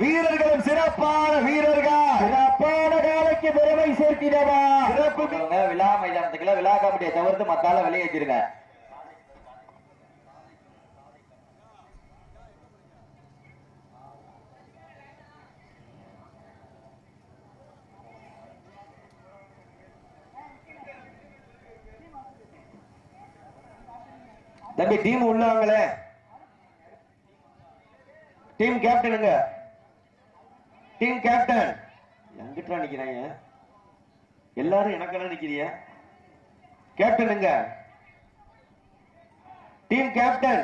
வீரர்களும் சிறப்பான வீரர்கள். சிறப்பான காலைக்கு பெருமை சேர்த்திடவா? சிறப்பு விழா மைதானத்துக்குள்ள விழா கமிட்டியை தவிர்த்து மத்தால வெளியேற்றிருங்க தம்பி டீம் உள்ளவங்களே டீம் கேப்டனுங்க. டீம் கேப்டன் எங்கிட்ட நிக்கிறாங்க எல்லாரும் எனக்கெல்லாம் நிக்கிறிய? கேப்டனுங்க டீம் கேப்டன்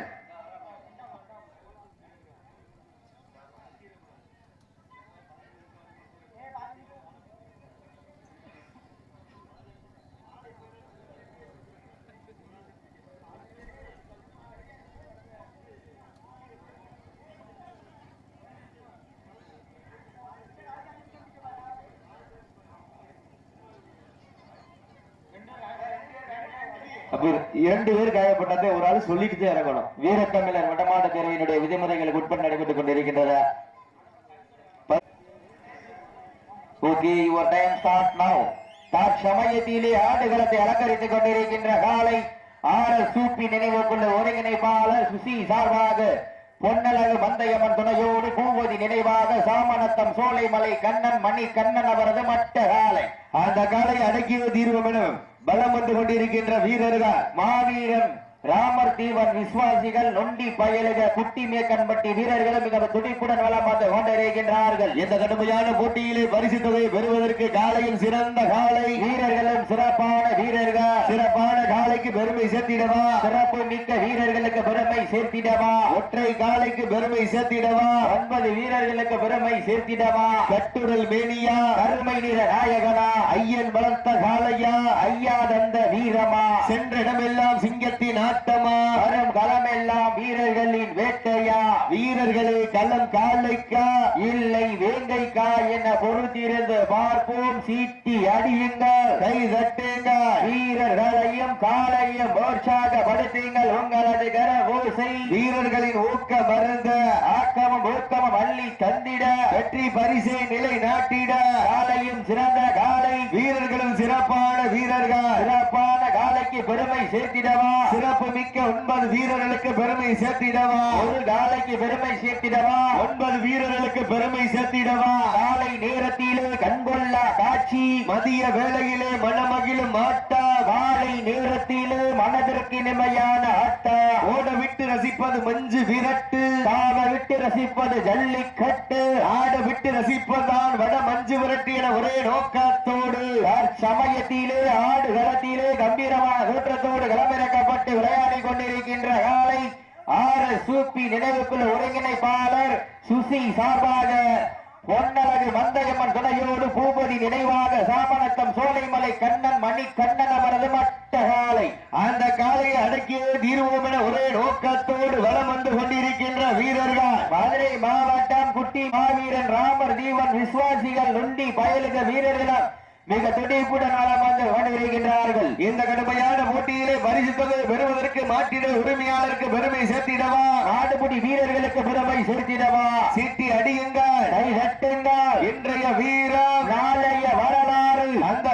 அப்ப இரண்டு பேர் காயப்பட்டதை ஒரு ஆள் சொல்லிட்டு இறங்கணும். வீரத்தமிழர் வடமாட பேரவையினுடைய விதிமுறைகளுக்கு உட்பட்டு நடைபெற்றுக் கொண்டிருக்கின்றது okay your time start now தற்சமயத்திலே ஆடுகளத்தை அலங்கரித்துக் கொண்டிருக்கின்ற காலை ஆர் சூப்பி நினைவு கொண்ட ஒருங்கிணைப்பாளர் சுசி சார்பாக பொன்னழகு வந்தயமன் துணையோடு பூவதி நினைவாக சாமநத்தம் சோலைமலை கண்ணன் மணி கண்ணன் அவரது மட்ட காலை அந்த காலை அடக்கிய தீர்வம் என பலம் வந்து கொண்டிருக்கின்ற வீரர்கள் மாவீரன் ராமர் தீவன் விசுவாசிகள் நொண்டி பயலுக குட்டி மேக்கன்பட்டி வீரர்களும் மிக துடிப்புடன் வளமாக கொண்டிருக்கின்றார்கள். இந்த கடுமையான போட்டியிலே பரிசு தொகையை பெறுவதற்கு காலையில் சிறந்த காலை. வீரர்களும் சிறப்பான வீரர்கள். சிறப்பான காலைக்கு பெருமை சேர்த்திடவா? சிறப்பு மிக்க வீரர்களுக்கு பெருமை சேர்த்திடவா? ஒற்றை காலைக்கு பெருமை சேர்த்திடவா? ஒன்பது வீரர்களுக்கு பெருமை சேர்த்திடவா? கட்டுடல் மேனியா? கருமை நிற நாயகனா? ஐயன் வளர்த்த காலையா ஐயா தந்த வீரமா? சென்ற இடமெல்லாம் சிங்கத்தின் ஆட்டமா? அறம் களமெல்லாம் வீரர்களின் வேட்டையா? வீரர்களே களம் காலைக்கா இல்லை வேங்கைக்கா என பொறுத்திருந்து பார்ப்போம். சீட்டி அடியுங்கள் கை தட்டுங்கள் வீரர்களையும் காலையும் உற்சாகப்படுத்துங்கள் உங்களது கர ஓசை. வீரர்களின் ஊக்க மருந்து ஆக்கமும் ஊக்கமும் அள்ளி தந்திட. வெற்றி பரிசை நிலை நாட்டிட காலையும் சிறந்த காலை. வீரர்களும் சிறப்பான வீரர்கள். சிறப்பான காலைக்கு பெருமை சேர்த்திடவா? சிறப்பு மிக்க ஒன்பது வீரர்களுக்கு பெருமை சேர்த்திடவா? ஒரு காலைக்கு பெருமை சேர்த்திடவா? ஒன்பது வீரர்களுக்கு பெருமை சேர்த்திடவா? காலை நேரத்திலே கண்கொள்ளா காட்சி. மதிய வேளையிலே மனமகிழும் ஆட்டா காலை நேரத்திலே மனதிற்கு இனிமையான ஆட்டா ஓட விட்டு ரசிப்பது மஞ்சு விரட்டு. தாவ விட்டு ரசிப்பது ஜல்லிக்கட்டு. ஆட விட்டு ரசிப்பதுதான் வட மஞ்சு விரட்டு என ஒரே நோக்கத்தோடு. சமயத்திலே ஆடு களத்திலே கம்பீரமான தோற்றத்தோடு களமிறக்கப்பட்டு விளையாடி கொண்டிருக்கின்ற காலை ஆறு சூப்பி நினைவுக்குள்ள ஒருங்கிணைப்பாளர் சுசி சார்பாக பொன்னழகு மந்தையம்மன் துணையோடு பூபதி நினைவாக சாமணக்கம் சோலைமலை கண்ணன் மணி கண்ணன் அவரது மட்ட காலை அந்த காலையை அடக்கியே தீர்வோம் என ஒரே நோக்கத்தோடு வலம் வந்து கொண்டிருக்கின்ற வீரர்கள். மதுரை மாவட்டம் குட்டி மாவீரன் ராமர் தீவன் விசுவாசிகள் நொண்டி பயலுக வீரர்களும் மிக துடிப்புடன் வலம் வந்து இந்த கடுமையான போட்டியிலே பரிசு தொகை பெறுவதற்கு மாற்றிட உரிமையாளருக்கு பெருமை சேர்த்திடவா? நாடுபுடி வீரர்களுக்கு பெருமை சேர்த்திடவா? சிட்டி அடியுங்கள் கை இன்றைய வீரம் நாளைய வரலாறு. அந்த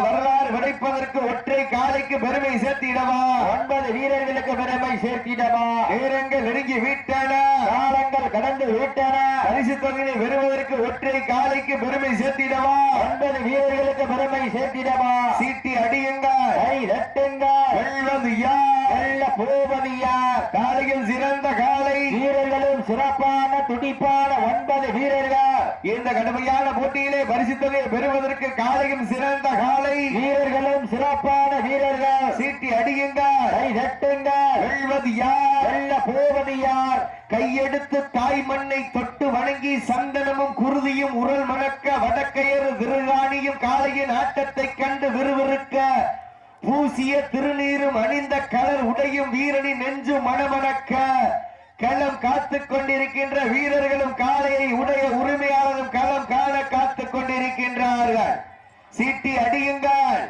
விடைப்பதற்கு ஒற்றை காலைக்கு பெருமை சேர்த்திடவா? ஒன்பது வீரர்களுக்கு பெருமை சேர்த்திடவா? நேரங்கள் நெருங்கி விட்டன காலங்கள் கடந்து விட்டன பரிசு தொகையை பெறுவதற்கு ஒற்றை காலைக்கு பெருமை சேர்த்திடவா? ஒன்பது வீரர்களுக்கு பெருமை சேர்த்திடவா? சீட்டி அடியுங்கள். கை தட்டுங்கள் வெல்வது யார் போவது யார் காலையில் சிறந்த காலை. வீரர்களும் சிறப்பான வீரர்கள் இந்த கடுமையான போட்டியிலே பரிசு பெறுவதற்கு காலையும் சிறந்த காலை. வீரர்களும் சிறப்பான வீரர்கள். சீட்டி அடியுங்கள். கை வெல்வது யார்? வெல்ல போவது யார்? கையெடுத்து தாய் மண்ணை தொட்டு வணங்கி சந்தனமும் குருதியும் உரல் மணக்க வடக்கையறு விருகாணியும் காளையின் ஆட்டத்தை கண்டு விறுவிறுக்க பூசிய திருநீரும் அணிந்த கலர் உடையும் வீரனின் நெஞ்சு மணமணக்க. களம் காத்துக் கொண்டிருக்கின்ற வீரர்களும் காளையை உடைய உரிமையாளரும் களம் காண காத்துக் கொண்டிருக்கின்றார்கள் சீட்டி அடியுங்கள்.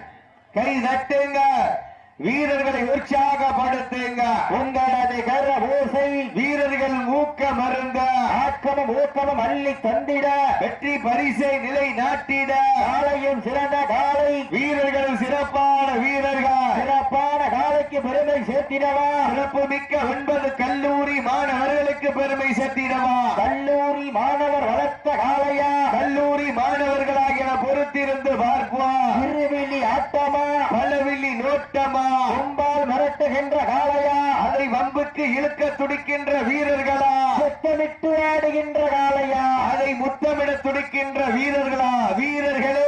கை தட்டுங்கள். வீரர்களை உற்சாகப்படுத்துங்க உங்களது கர ஓசை வீரர்கள் ஊக்க மருந்த. ஆக்கமும் ஊக்கமும் அள்ளி தந்திட. வெற்றி பரிசை நிலை நாட்டிட. காலையும் சிறந்த காலை. வீரர்கள் சிறப்பான வீரர்கள். சிறப்பான காலைக்கு பெருமை சேர்த்திடவா? சிறப்பு மிக்க ஒன்பது கல்லூரி மாணவர்களுக்கு பெருமை சேர்த்திடவா? கல்லூரி மாணவர் வளர்த்த காளையா? கல்லூரி மாணவர்களாகிய பொறுத்திருந்து பார்ப்போம். திருவிழி ஆட்டமா? பலவில்லி நோட்டமா? கும்பால் மிரட்டுகின்ற காளையா அதை வம்புக்கு இழுக்க துடிக்கின்ற வீரர்களா? சுத்தமிட்டு ஆடுகின்ற காளையா? அதை முத்தமிட துடிக்கின்ற வீரர்களா? வீரர்களே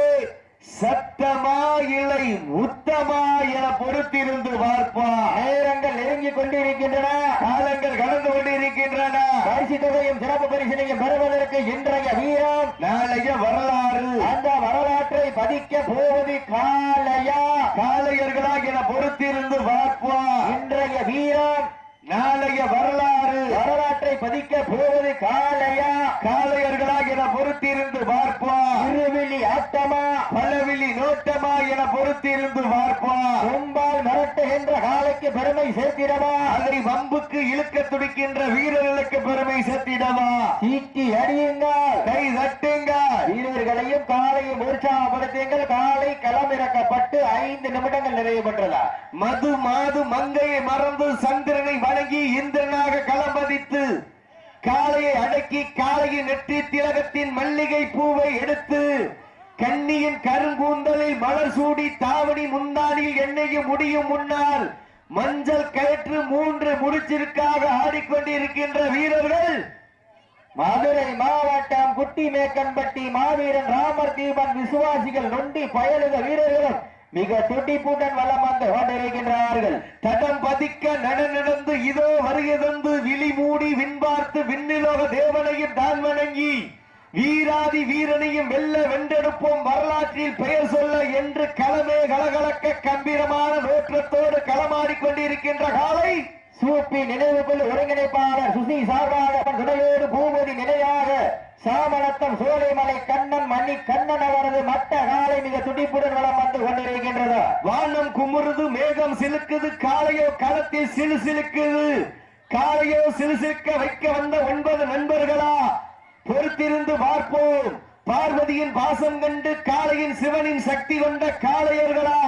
சத்தமா இல்லை முத்தமா என பொறுத்திருந்து பார்ப்போம் நேரங்கள் நெருங்கிக் கொண்டிருக்கின்றன. காலங்கள் கடந்து கொண்டிருக்கின்றன. பரிசு தொகையும் சிறப்பு பரிசினையும் பெறுவதற்கு இன்றைய வீரம் நாளைய வரலாறு. அந்த வரலாற்றை பதிக்க போவது காளையா காளையர்களாக என பொறுத்திருந்து பார்ப்போம் இன்றைய வீரம் நாளைய வரலாறு வரலாற்றை பதிக்க போவது காளையா? காளையர்களாக என பொறுத்திருந்து பார்ப்போம் திருவிழி ஆட்டமா? பலவிழி நோட்டமா என பொறுத்திருந்து பார்ப்போம் கும்பால் மிரட்டுகின்ற காளைக்கு பெருமை சேர்த்திடவா அதை வம்புக்கு இழுக்க துடிக்கின்ற வீரர்களுக்கு பெருமை சேர்த்திடவா சீட்டி அடியுங்கள். கை தட்டுங்க வீரர்களையும் காலையும் உற்சாகப்படுத்துங்கள். காலை களமிறக்கப்பட்டு ஐந்து நிமிடங்கள் நிறைவு பெற்றதா? மது மாது மங்கையை மறந்து சந்திரனை வணங்கி இந்திரனாக களமதித்து காளையை அடக்கி காளையின் நெற்றி திலகத்தின் மல்லிகை பூவை எடுத்து கன்னியின் கருங்கூந்தலில் மலர் சூடி தாவணி முந்தானில் எண்ணெயும் முடியும் முன்னால் மஞ்சள் கயிற்று மூன்று முடிச்சிற்காக ஆடிக்கொண்டிருக்கின்ற வீரர்கள் மதுரை மாவட்டம் குட்டிமேக்கன்பட்டி மாவீரன் ராமர் தீபன் விசுவாசிகள் நொண்டி பயலுக வீரர்களும் மிக துடிப்புடன் வலம் வந்து கொண்டிருக்கின்றார்கள். தடம் பதிக்க நட நடந்து இதோ வருகிறந்து விழி மூடி விண்பார்த்து விண்ணிலோக தேவனையும் தான் வணங்கி வீராதி வீரனையும் வெல்ல வென்றெடுப்போம் வரலாற்றில் பெயர் சொல்ல என்று களமே கலகலக்க கம்பீரமான நோற்றத்தோடு களமாடி கொண்டிருக்கின்ற காலை சூப்பி நினைவுக்குள் ஒருங்கிணைப்பாளர் சுசி சார்பாக துணையோடு பூமதி நிலையாக சாமணத்தம் சோலைமலை கண்ணன் மணி கண்ணன் அவரது மட்ட காலை மிக துடிப்புடன் வளம் வந்து கொண்டிருக்கின்றது. வானம் குமுறுது மேகம் சிலுக்குது காலையோ களத்தில் சிலு சிலுக்குது. காலையோ சிலுசிலுக்க வைக்க வந்த ஒன்பது நண்பர் பொறுத்திருந்து பார்ப்போம். பார்வதியின் பாசம் கண்டு காளையின் சிவனின் சக்தி கொண்ட காளையர்களா?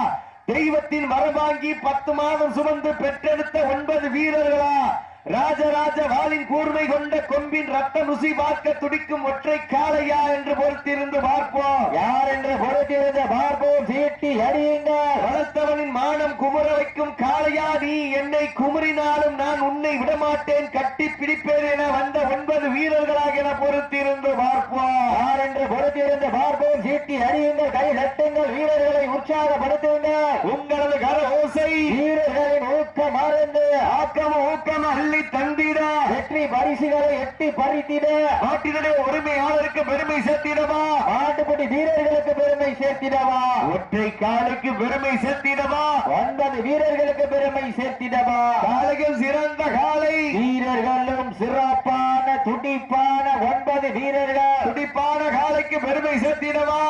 தெய்வத்தின் வரவாங்கி பத்து மாதம் சுமந்து பெற்றெடுத்த ஒன்பது வீரர்களா? ராஜராஜ வாளின் கூர்மை கொண்ட கொம்பின் ரத்த ருசி பார்க்க துடிக்கும் ஒற்றை காளையா என்று பொறுத்திருந்து பார்ப்போம். யார் என்று பொறுத்திருந்த பார்ப்போம். சீட்டி அறியுங்க வளர்த்தவனின் மானம் குமுற வைக்கும் காளையா நீ. என்னை குமுறினாலும் நான் உன்னை விடமாட்டேன். கட்டி பிடிப்பேன் என வந்த ஒன்பது வீரர்களாக என பொறுத்திருந்து பார்ப்போம். யார் என்று பொறுத்திருந்து பார்ப்போம். சீட்டி அறியுங்க கை தட்டுங்கள். வீரர்களை உற்சாகப்படுத்துங்க. உங்களது கர ஓசை வீரர்களின் ஊக்கம் மறந்து ஆக்கம் ஊக்கம் அள்ளி தந்திட. வெற்றி பரிசுகளை எட்டி பறித்திட. நாட்டினுடைய உரிமையாளருக்கு பெருமை சேர்த்திடவா? ஆட்டுப்பட்டி வீரர்களுக்கு பெருமை சேர்த்திடவா? ஒற்றை காலுக்கு பெருமை சேர்த்திடவா? ஒன்பது வீரர்களுக்கு பெருமை சேர்த்திடவா? காலையில் சிறந்த காலை. வீரர்களும் சிறப்பான துடிப்பான ஒன்பது வீரர்கள். துடிப்பான காலைக்கு பெருமை சேர்த்திடவா?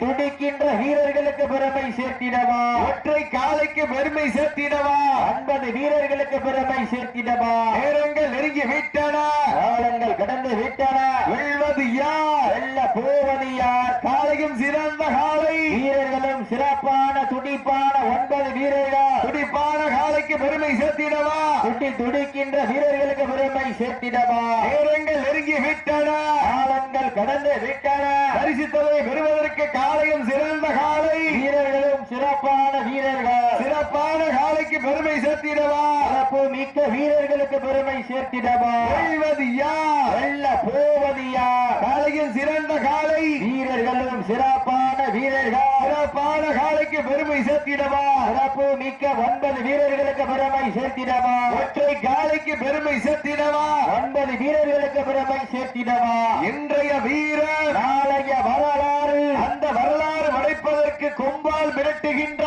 துடி துடிக்கின்ற வீரர்களுக்கு பெருமை சேர்த்திடவா? ஒற்றை காலைக்கு பெருமை சேர்த்திடவா? ஒன்பது வீரர்களுக்கு பெருமை சேர்த்திடவா? நேரங்கள் நெருங்கி விட்டன. காலங்கள் கடந்து விட்டன. வெல்வது யார்? வெல்ல போவது யார்? காலையும் சிறந்த காலை. வீரர்களும் சிறப்பான துடிப்பான ஒன்பது வீரர்கள். துடிப்பான காலைக்கு பெருமை சேர்த்திடவா? துடி துடிக்கின்ற வீரர்களுக்கு பெருமை சேர்த்திடவா? நேரங்கள் நெருங்கி விட்டன. காலங்கள் கடந்து விட்டன. பரிசுத்தவை பெறுவதற்கு காலையும் சிறந்த காலை. வீரர்களும் சிறப்பான வீரர்கள். சிறப்பான காலைக்கு பெருமை சேர்த்திடவா? சிறப்பு மிக்க வீரர்களுக்கு பெருமை சேர்த்திடவா? வெல்வது யார் வெல்ல போவது யார் காலையில் சிறந்த காலை. வீரர்களும் சிறப்பான வீரர்கள். சிறப்பான காலைக்கு பெருமை சேர்த்திடவா? சிறப்பு மிக்க ஒன்பது வீரர்களுக்கு பெருமை சேர்த்திடவா? ஒற்றை காலைக்கு பெருமை சேர்த்திடவா? ஒன்பது வீரர்களுக்கு பெருமை சேர்த்திடவா? இன்றைய வீரர் நாளைய வரலாறு. அந்த வரலாறு படைப்பதற்கு கொம்பால் மிரட்டுகின்ற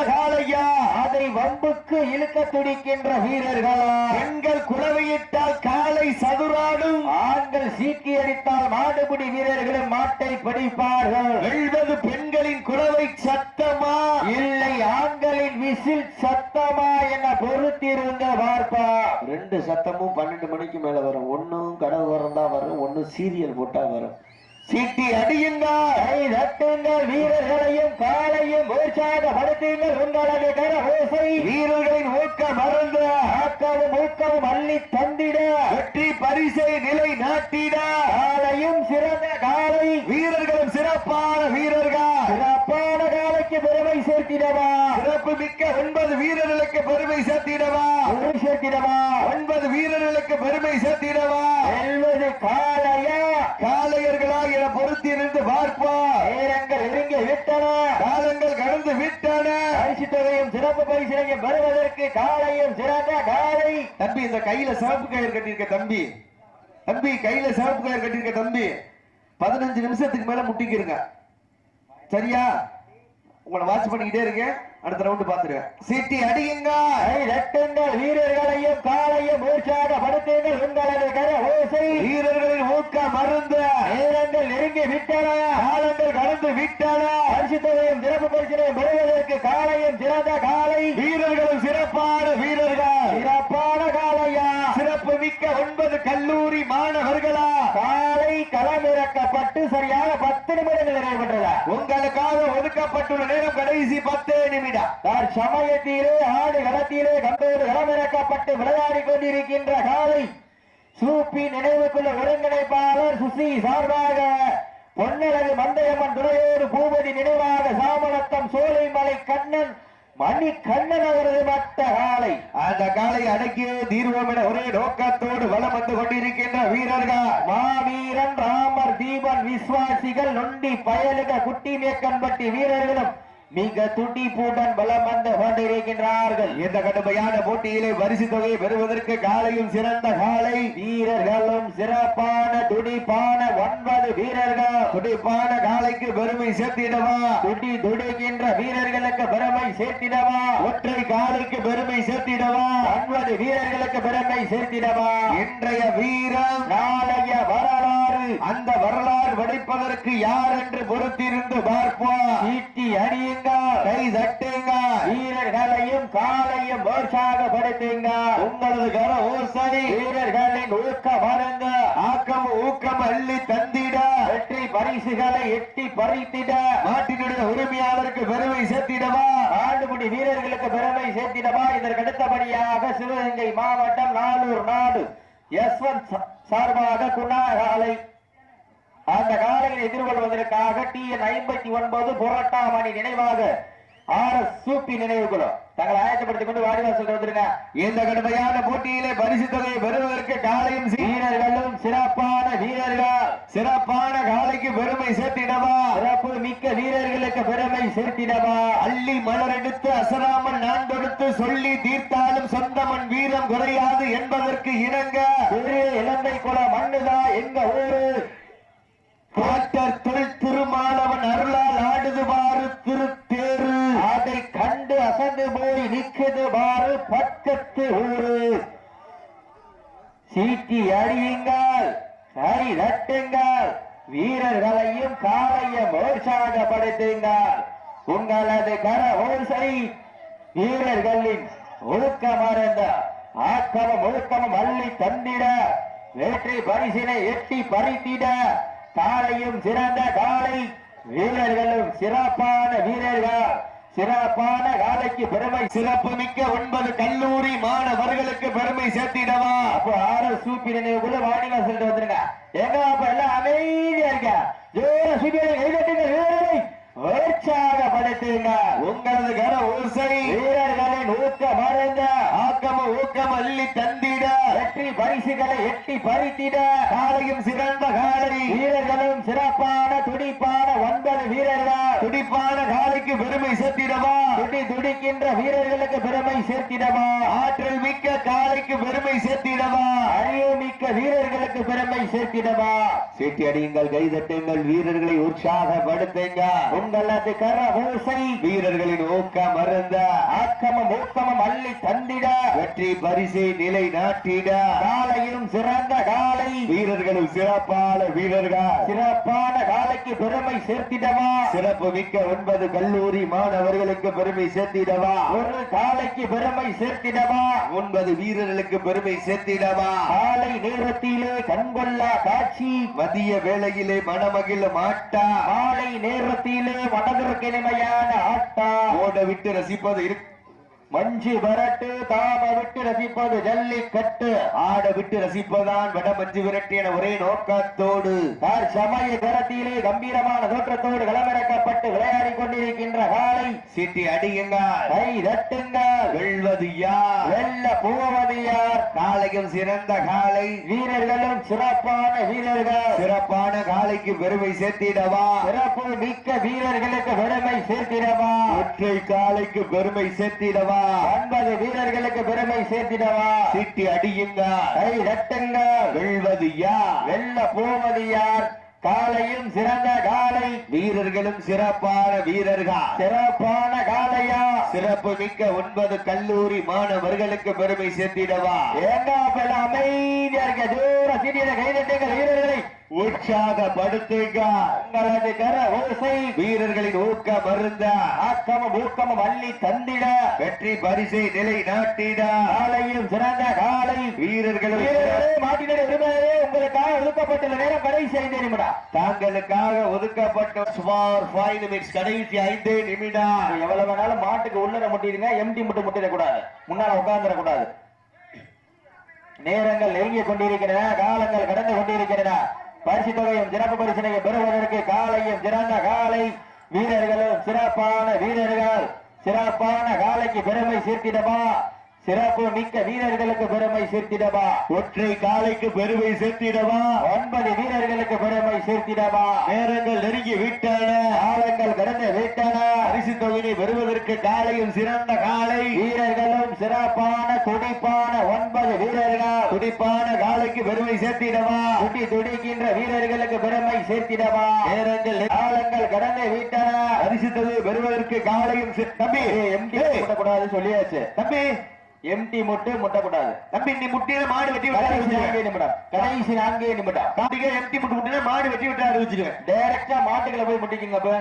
அளவுக்கு இழுக்க துடிக்கின்ற வீரர்கள்? பெண்கள் குளவையிட்டால் காலை சதுராடும். ஆண்கள் சீக்கி அடித்தால் மாடுபிடி வீரர்களும் மாட்டை படிப்பார்கள். வெல்வது பெண்களின் குளவை சத்தமா? இல்லை ஆண்களின் விசில் சத்தமா என பொறுத்திருந்த பார்ப்பா. ரெண்டு சத்தமும் பன்னெண்டு மணிக்கு மேல வரும். ஒன்னும் கடவுரம் தான் வரும் ஒன்னும் சீரியல் போட்டா வரும். சிட்டி அடியுங்கள். கை வீரர்களையும் காலையும் உற்சாகப்படுத்துங்கள். உங்களது கர ஓசை வீரர்களின் ஊக்க மறந்து ஆக்கவும் ஊக்கவும் அள்ளி தந்திட. வெற்றி பரிசை நிலை நாட்டிட. காலையும் சிறந்த காலை. வீரர்களும் சிறப்பான வீரர்கள். சிறப்பான காலைக்கு பெருமை சேர்த்திடவா. சிறப்பு மிக்க ஒன்பது வீரர்களுக்கு பெருமை சேர்த்திடவா. சேர்த்திடவா. ஒன்பது வீரர்களுக்கு பெருமை சேர்த்திடவா வெல்வது காலையா காளையர்களா என பொறுத்திருந்து பார்ப்போம் நேரங்கள் நெருங்கி விட்டன காலங்கள் கடந்து விட்டன பரிசு தொகையும் சிறப்பு பரிசினையும் பெறுவதற்கு காலையும் சிறந்த காலை தம்பி இந்த கையில சிவப்பு கயிறு கட்டியிருக்க தம்பி. தம்பி கையில சிவப்பு கயிறு கட்டியிருக்க தம்பி. பதினஞ்சு நிமிஷத்துக்கு மேல முட்டிக்கிருங்க. சரியா? உங்களை வாட்ச் பண்ணிக்கிட்டே இருக்கேன். அடுத்த ரவுண்டு பாத்துருவேன் சீட்டி அடியுங்க கை தட்டுங்கள். வீரர்களையும் காலையும் உற்சாகப்படுத்துங்கள் உங்களது கர ஓசை. வீரர்களின் ஊக்க மருந்து. நேரங்கள் நெருங்கி விட்டன. காலங்கள் கடந்து விட்டன. பரிசு தொகையும் சிறப்பு பரிசினையும் காலையும் சிறந்த காலை வீரர்களும் சிறப்பான வீரர்கள். சிறப்பான காலையா. சிறப்பு மிக்க ஒன்பது கல்லூரி மாணவர்களா. காலை களமிறக்கப்பட்டு சரியாக பத்து நிமிடங்கள் நிறைவேற்றதா உங்களுக்காக ஒதுக்கப்பட்டுள்ள நேரம் கடைசி பத்து நிமிடம். சமயத்திலே ஆடு களத்திலே கண்டோடு களமிறக்கப்பட்டு விளையாடி கொண்டிருக்கின்ற காலை சூப்பி நினைவுக்குள்ள ஒருங்கிணைப்பாளர் சுசி சார்பாக பொன்னழகு மந்தையம்மன் துணையோடு பூபதி நினைவாக சாமணத்தம் சோலைமலை கண்ணன் மணி கண்ணன் அவரது மட்ட காலை அந்த காலை அடக்கியே தீர்வோம் என ஒரே நோக்கத்தோடு வலம் வந்து கொண்டிருக்கின்ற வீரர்கள் மாவீரன் ராமர் தீபன் விஸ்வாசிகள் நொண்டி பயலுக குட்டி மேக்கன்பட்டி வீரர்களும் மிக துடிப்புடன் பலம் வந்து கொண்டிருக்கின்றார்கள். இந்த கடுமையான போட்டியிலே பரிசு தொகையை பெறுவதற்கு காலையும் சிறந்த காலை வீரர்களும் சிறப்பான துடிப்பான ஒன்பது வீரர்கள். துடிப்பான காலைக்கு பெருமை சேர்த்திடவா? துடி துடிக்கின்ற வீரர்களுக்கு பெருமை சேர்த்திடவா? ஒற்றை காலைக்கு பெருமை சேர்த்திடவா? ஒன்பது வீரர்களுக்கு பெருமை சேர்த்திடவா? இன்றைய வீரம் நாளைய வரலாறு வரலாறு யார் என்று பொறுத்திருந்து பார்ப்போம். ஈட்டி அடியுங்கள் கை தட்டுங்க வீரர்களையும் காலையும் உற்சாகப்படுத்துங்க உங்களது கர ஓசை வீரர்களின் ஊக்க மருங்க ஆக்கம் ஊக்கம் அள்ளி தந்திட. வெற்றி பரிசுகளை எட்டி பறித்திட. நாட்டினுடைய உரிமையாளருக்கு பெருமை சேர்த்திடவா? ஆண்டுபடி வீரர்களுக்கு பெருமை சேர்த்திடவா? இதற்கு அடுத்தபடியாக சிவகங்கை மாவட்டம் நானூர் நாடு. யஸ்வந்த் சார்பாக குணாகாலை அந்த காலையில் எதிர்கொள்வதற்காக டி என் ஐம்பத்தி ஒன்பது புரட்டாமணி நினைவாக ஆர் எஸ் சூப்பி நினைவுக்குழும் தங்களை ஆயத்தப்படுத்திக் கொண்டு வாடிவாசல் வந்துருங்க இந்த கடுமையான போட்டியிலே பரிசு தொகையை பெறுவதற்கு காலையும் வீரர்களும் சிறப்பான வீரர்கள். சிறப்பான காலைக்கு பெருமை சேர்த்திடவா? சிறப்பு மிக்க வீரர்களுக்கு பெருமை சேர்த்திடவா? அள்ளி மலர் எடுத்து அசராமல் நான் கொடுத்து சொல்லி தீர்த்தாலும் சொந்தமன் வீரம் குறையாது என்பதற்கு இணங்க. திரு இலங்கை குல மண்ணுதா எங்க ஊரு? டாக்டர் தொல் திருமாலவன் அருளால் ஆடுது பாரு திருத்தேரு அதை கண்டு அசந்து போய் நிற்குது பாரு பக்கத்து ஊரு. சீட்டி அறியுங்கள் கை நட்டுங்கள் வீரர்களையும் காலையும் உற்சாகப்படுத்துங்கள் உங்களது கர ஓசை வீரர்களின் ஒழுக்க மறந்த ஆக்கமும் ஒழுக்கமும் அள்ளி தந்திட. வெற்றி பரிசினை எட்டி பறித்திட. காலையும் சிறந்த காலை வீரர்களும் சிறப்பான வீரர்கள். சிறப்பான காலைக்கு பெருமை சிறப்பு மிக்க ஒன்பது கல்லூரி மாணவர்களுக்கு பெருமை சேர்த்திடவா? அப்போ ஆர சூப்பி நினைவுக்குள்ள வாணிவாசல் வந்துருங்க. எங்க அப்ப எல்லாம் அமைதியா இருக்க ஜோர சூப்பி கைதட்டுங்க வீரர்களை. உற்சாகப்படுத்துங்க. உங்களது கர ஓசை வீரர்களின் ஊக்க மறந்த ஆக்கம ஊக்கம் அள்ளி தந்திட. வெற்றி பரிசுகளை எட்டி பறித்திட. காலையும் சிறந்த காலை. வீரர்களும் சிறப்பான துடிப்பான துடிப்பான காலைக்கு பெருமை சேர்த்திடவா? துடி துடிக்கின்ற வீரர்களுக்கு பெருமை சேர்த்திடவா? ஆற்றல் மிக்க காலைக்கு பெருமை சேர்த்திடவா? அறிவு மிக்க வீரர்களுக்கு பெருமை சேர்த்திடவா? சீட்டி அடியுங்கள் கைதட்டுங்கள் வீரர்களை உற்சாகப்படுத்துங்க. உங்களது கர ஓசை வீரர்களின் ஊக்கம் மருந்த ஆக்கமும் ஊக்கமும் அள்ளி தந்திட. வெற்றி பரிசை நிலை நாட்டிட. காலையும் சிறந்த காலை வீரர்களும் சிறப்பான வீரர்கள். சிறப்பான காலைக்கு பெருமை சேர்த்திடவா? சிறப்பு மிக்க ஒன்பது கல்லூரி மாணவர்களுக்கு பெருமை சேர்த்திடவா? ஒரு காலைக்கு பெருமை சேர்த்திடவா? ஒன்பது வீரர்களுக்கு பெருமை சேர்த்திடவா? காலை நேரத்திலே கண்கொள்ளா காட்சி. மதிய வேளையிலே மனமகிழ மாட்டா? மாலை நேரத்திலே மனதிற்கு இனிமையான ஆட்டா. ஓட விட்டு ரசிப்பது இருக்கு மஞ்சு வரட்டு தாம விட்டு ரசிப்பது ஜல்லிக்கட்டு. ஆட விட்டு ரசிப்பதான் வடமஞ்சு விரட்டு என ஒரே நோக்கத்தோடு. தார் சமய கரத்திலே கம்பீரமான தோற்றத்தோடு களமிறக்கப்பட்டு விளையாடிக் கொண்டிருக்கின்ற காலை. சீட்டி அடியுங்கள். கை தட்டுங்கள். வெல்வது யார்? வெல்ல போவது யார்? காலையும் சிறந்த காலை. வீரர்களும் சிறப்பான வீரர்கள். சிறப்பான காலைக்கு பெருமை சேர்த்திடவா? சிறப்பு மிக்க வீரர்களுக்கு பெருமை சேர்த்திடவா? ஒற்றை காலைக்கு பெருமை சேர்த்திடவா? ஒன்பது வீரர்களுக்கு பெருமை சேர்த்திடவா? சீட்டி அடியுங்கள் கை தட்டுங்கள் வெல்வது யார்? வெல்ல போவது யார்? காலையும் சிறந்த காலை. வீரர்களும் சிறப்பான வீரர்கள்? சிறப்பான காலையா? சிறப்பு மிக்க ஒன்பது கல்லூரி மாணவர்களுக்கு பெருமை சேர்த்திடவா? ஏங்கா பெல அமைதியா இருக்க? தூர சீட்டியில கைதட்டுங்கள் வீரர்களை. உற்சாகப்படுத்துங்க. உங்களது கர ஓசை. வீரர்களின் ஊக்க மருந்த ஆக்கமும் ஊக்கமும் அள்ளி தந்திட. வெற்றி பரிசை நிலை நாட்டிட. காலையும் சிறந்த காலை. வீரர்களும் வீரர்களே மாட்டினுடைய உரிமையே உங்களுக்காக ஒதுக்கப்பட்டுள்ள நேரம் கடைசி ஐந்து நிமிடம். தாங்களுக்காக ஒதுக்கப்பட்ட சுமார் ஃபைவ் நிமிட்ஸ் கடைசி ஐந்து நிமிடம். எவ்வளவு வேணாலும் மாட்டுக்கு உள்ளர முட்டிடுங்க எம்டி மட்டும் முட்டிடக்கூடாது. முன்னால உட்கார்ந்துடக்கூடாது. நேரங்கள் நெருங்கிக் கொண்டிருக்கின்றன காலங்கள் கடந்து கொண்டிருக்கின்றன. பரிசு தொகையும் சிறப்பு பரிசனையும் பெறுவதற்கு காலையும் சிறந்த காலை. வீரர்களும் சிறப்பான வீரர்கள். சிறப்பான காலைக்கு பெருமை சேர்த்திடவா சிறப்பு மிக்க வீரர்களுக்கு பெருமை சேர்த்திடவா? ஒற்றை காலைக்கு பெருமை சேர்த்திடவா? ஒன்பது வீரர்களுக்கு பெருமை சேர்த்திடவா? நேரங்கள் நெருங்கி விட்டன. காலங்கள் கடந்து விட்டன. பரிசு தொகையை பெறுவதற்கு காலையும் சிறந்த காலை வீரர்களும் சிறப்பான துடிப்பான ஒன்பது வீரர்கள். துடிப்பான காலைக்கு பெருமை சேர்த்திடவா? துடி துடிக்கின்ற வீரர்களுக்கு பெருமை சேர்த்திடவா? நேரங்கள் காலங்கள் கடந்து விட்டன. பரிசு தொகையை பெறுவதற்கு காலையும் தம்பி எம்டி ஏய், முட்டக்கூடாது சொல்லியாச்சு. தம்பி எம்டி முட்டு முட்டக்கூடாது. தம்பி நீ முட்டியில மாடு வெட்டி கடைசி நான்கே நிமிடம். கடைசி நான்கே நிமிடம். காட்டிக்க எம்டி முட்டு முட்டினா மாடு வெட்டி விட்டு அறிவிச்சிருவேன் டைரக்டா மாட்டுகளை போய் முட்டிக்கிங்க அப்ப.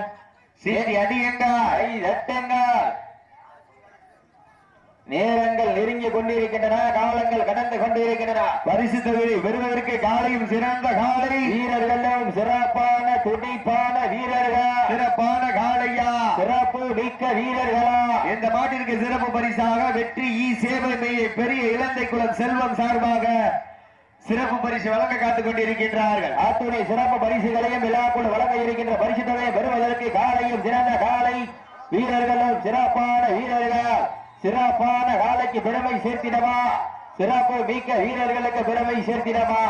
கை தட்டுங்கள் நேரங்கள் நெருங்கி கொண்டிருக்கின்றன காலங்கள் கடந்து கொண்டிருக்கின்றன. பரிசு தொகையை பெறுவதற்கு காலையும் சிறந்த காலை. வீரர்களும் சிறப்பான துடிப்பான வீரர்கள். சிறப்பான மிக்க வீரர்களா. இந்த மாட்டிற்கு சிறப்பு பரிசாக வெற்றி ஈ சேவை பெரிய இலந்தை குளம் செல்வம் சார்பாக சிறப்பு பரிசு வழங்க காத்துக் கொண்டிருக்கின்றார்கள். அத்துணை சிறப்பு பரிசுகளையும் விழாக்குள் வழங்க இருக்கின்ற பரிசு தொகையை பெறுவதற்கு காலையும் சிறந்த காலை வீரர்களும் சிறப்பான வீரர்கள். சிறப்பான காலைக்கு பெருமை சேர்த்திடவா? சிறப்பு மிக்க வீரர்களுக்கு பெருமை சேர்த்திடவா?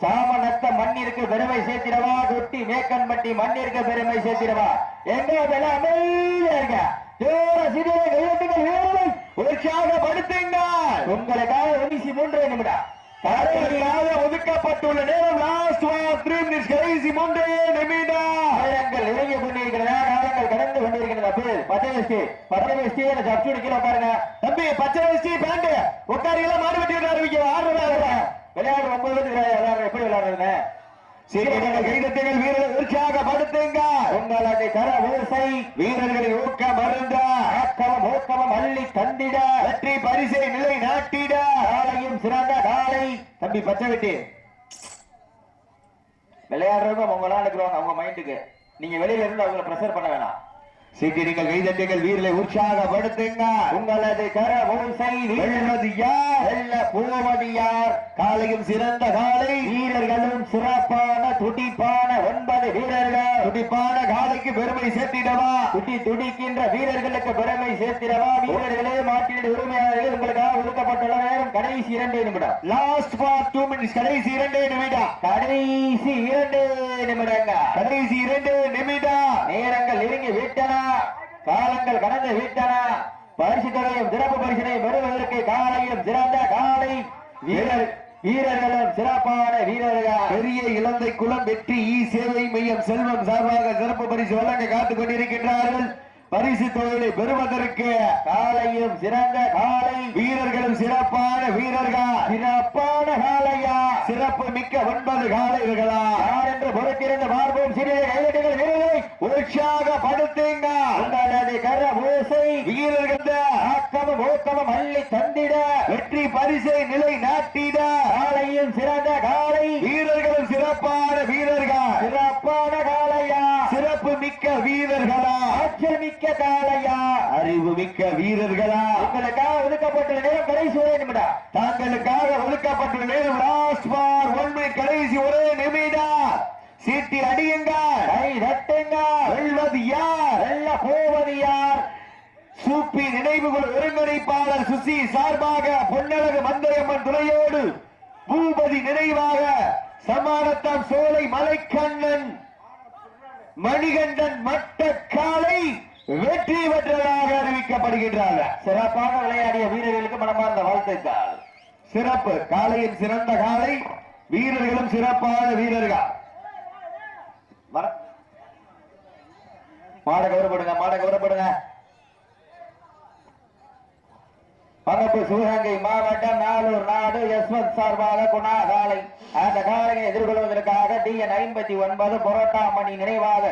சாமநத்த மண்ணிற்கு பெருமை சேர்த்திடவா? தொட்டி மேக்கன் மேக்கன்பட்டி மண்ணிற்கு பெருமை சேர்த்திடவா? எங்க அதெல்லாம் அமைதியா இருக்க தூர சிறிய கையெட்டுகள் வீரர்கள் உற்சாகப்படுத்துங்கள் உங்களுக்காக ஒலிசி மூன்றே நிமிடம். தடையில்லாத ஒதுக்கப்பட்டுள்ள நேரம் லாஸ்ட் த்ரீ மினிட்ஸ் கடைசி மூன்றே நிமிடம். நேரங்கள் நெருங்கி கொண்டிருக்கிறதா காலங்கள் கடந்து கொண்டிருக்கிறது அப்போ பச்சை வெஸ்டி பச்சை வெஸ்டி சப்சூடு கீழே பாருங்க. தம்பி பச்சை வச்சு பேண்ட் உட்காரிகளா மாடு வெட்டி விட்டு அறிவிக்க ஆடுறதா? விளையாடு ஒன்பது பேருக்கு கைதட்டுங்கள் வீரர்களை உற்சாகப்படுத்துங்க உங்களது கர ஓசை. வீரர்களின் ஊக்க மருந்த ஆக்கமம் ஊக்கமம் அள்ளி தந்திட. வெற்றி பரிசை நிலை நாட்டிட. காலையும் சிறந்த காலை. தம்பி பச்சை வெட்டி. விளையாடுறவங்க உங்க விளையாடுக்கிறவங்க அவங்க மைண்டுக்கு நீங்க வெளியில இருந்து அவங்களை பிரஷர் பண்ண வேணாம். சீட்டி நீங்கள் கைதட்டுங்கள் வீரர்களை உற்சாகப்படுத்துங்க உங்களது கர ஓசை வெல்வது யார்? வெல்ல போவது யார்? காலையும் சிறந்த காலை. வீரர்களும் சிறப்பான துடிப்பான ஒன்பது வீரர்கள். துடிப்பான காலைக்கு பெருமை சேர்த்திடவா? துடி துடிக்கின்ற வீரர்களுக்கு பெருமை சேர்த்திடவா? வீரர்களே மாட்டினுடைய உரிமையாளர்களே உங்களுக்காக ஒதுக்கப்பட்டுள்ள நேரம் கடைசி இரண்டு நிமிடம். லாஸ்ட் ஃபார் டூ மினிட்ஸ் கடைசி இரண்டு நிமிடம். கடைசி இரண்டு நிமிடங்கள். கடைசி இரண்டு நிமிடம். நேரங்கள் நெருங்கி விட்டன. காலங்கள் கடந்து விட்டன. பரிசு தொகையும் சிறப்பு பரிசினை பெறுவதற்கு காலையும் சிறந்த காலை. வீரர் வீரர்களும் சிறப்பான வீரர்கள். பெரிய இலந்தை குளம் வெற்றி இ சேவை மையம் செல்வம் சார்பாக சிறப்பு பரிசு வழங்க காத்துக் கொண்டிருக்கின்றார்கள் பரிசு தொகையை பெறுவதற்கு காலையும் சிறந்த காலை. வீரர்களும் சிறப்பான வீரர்கள். சிறப்பான காலையா. சிறப்பு மிக்க ஒன்பது காலைகளா யார் என்று பொறுத்திருந்து பார்ப்போம். சிறிய கைதட்டுகள் வீரரை உற்சாகப்படுத்துங்க உங்களது கர ஓசை வீரர்கள ஆக்கமும் ஊக்கமும் அள்ளி தந்திட வெற்றி பரிசை நிலை நாட்டிட. காலையும் சிறந்த காலை வீரர்களும் சிறப்பான வீரர்கள்? சிறப்பான காலையா சிறப்பு மிக்க வீரர்களா? ஆற்றல் மிக்க காலையா அறிவு மிக்க வீரர்களா? உங்களுக்காக ஒதுக்கப்பட்டுள்ள நேரம் கடைசி ஒரே நிமிடம். தாங்களுக்காக ஒதுக்கப்பட்டுள்ள நேரம் லாஸ்ட் பார் ஒன்மை கடைசி ஒரே நிமிடம். சீட்டி அடியுங்கள் கை தட்டுங்க வெல்வது யார்? வெல்ல போவது யார்? சூப்பி நினைவுகள் ஒருங்கிணைப்பாளர் சுசி சார்பாக பொன்னழகு மந்தையம்மன் துணையோடு பூபதி நினைவாக சமானத்தம் சோலை மலைக்கண்ணன் மணிகண்டன் மட்ட காலை வெற்றி பெற்றதாக அறிவிக்கப்படுகின்றார்கள் சிறப்பாக விளையாடிய வீரர்களுக்கு மனமார்ந்த வாழ்த்துக்கள். சிறப்பு. காலையின் சிறந்த காலை வீரர்களும் சிறப்பான வீரர்கள். வர- மாட கௌரவப்படுங்க மாட கௌரவப்படுங்க பங்கப்பு சிவகங்கை மாவட்டம் நாலூர் நாடு யஸ்வந்த் சார்பாக குணா காலை அந்த காலையை எதிர்கொள்வதற்காக டி என் ஐம்பத்தி ஒன்பது புரோட்டா மணி நினைவாக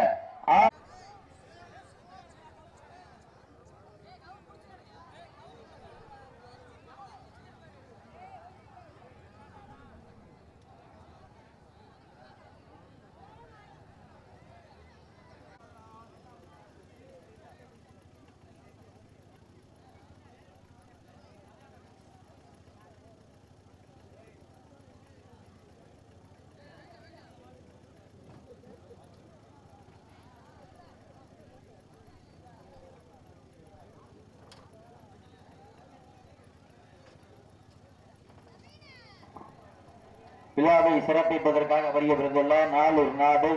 விழாவை சிறப்பிப்பதற்காக வருகிறதெல்லாம் நாலு நாடு